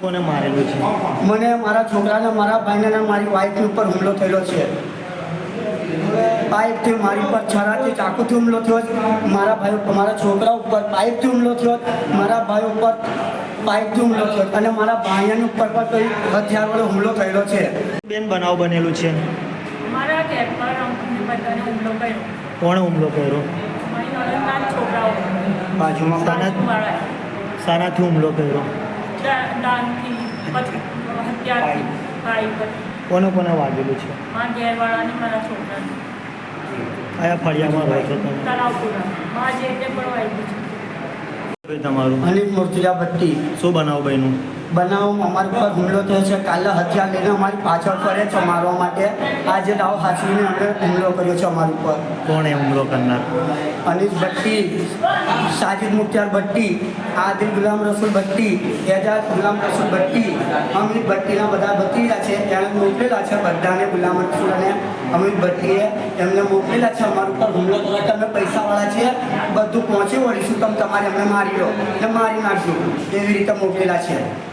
કોને મારેલું છે? મને મારા છોકરાને મારા ભાઈને મારી વાઈફની ઉપર હુમલો થયેલો છે. પાઇપથી મારી ઉપર છરાથી ચાકુથી હુમલો થયો છે. મારા ભાઈ મારા છોકરા ઉપર પાઇપથી હુમલો થયો મારા ભાઈ ઉપર પાઇપથી હુમલો થયો અને મારા ભાઈની ઉપર પણ કોઈ હથિયાર વડે હુમલો થયેલો છે. બેન બનાવ બનેલું છે? કોણે હુમલો કર્યો? બાજુમાં વાળા શાનાથી હુમલો કર્યો પર કોને કોને વાગેલું છે? કયા ફળિયામાં રહો છો તમે. તમારું. અનિલ મૂર્તિજા ભટ્ટી શું બનાવો બન્યું બનાવ અમારી ઉપર હુમલો થયો છે. કાલે હથિયાર લઈને અમારી પાછળ ફરે છે મારવા માટે. આજે દાવ હાસીને અમે હુમલો કર્યો છે અમારી ઉપર. કોણે હુમલો કરનાર? અનિલ ભટ્ટી, સાજિદ મુખ્તાર ભટ્ટી, આદિલ ગુલામ રસુલ ભટ્ટી, એજાજ ગુલામ રસુલ ભટ્ટી, અમિત ભટ્ટીના બધા ભત્રીજા છે. એણે મોકલેલા છે બધાને ગુલામ રસુલ અને અમિત ભટ્ટીએ એમને મોકલેલા છે અમારા ઉપર હુમલો કરવા. તમે પૈસાવાળા છે બધું પહોંચી વળીશું. તમે તમારે એમને મારી લો. એટલે મારી નાખજો. એવી રીતે મોકલેલા છે.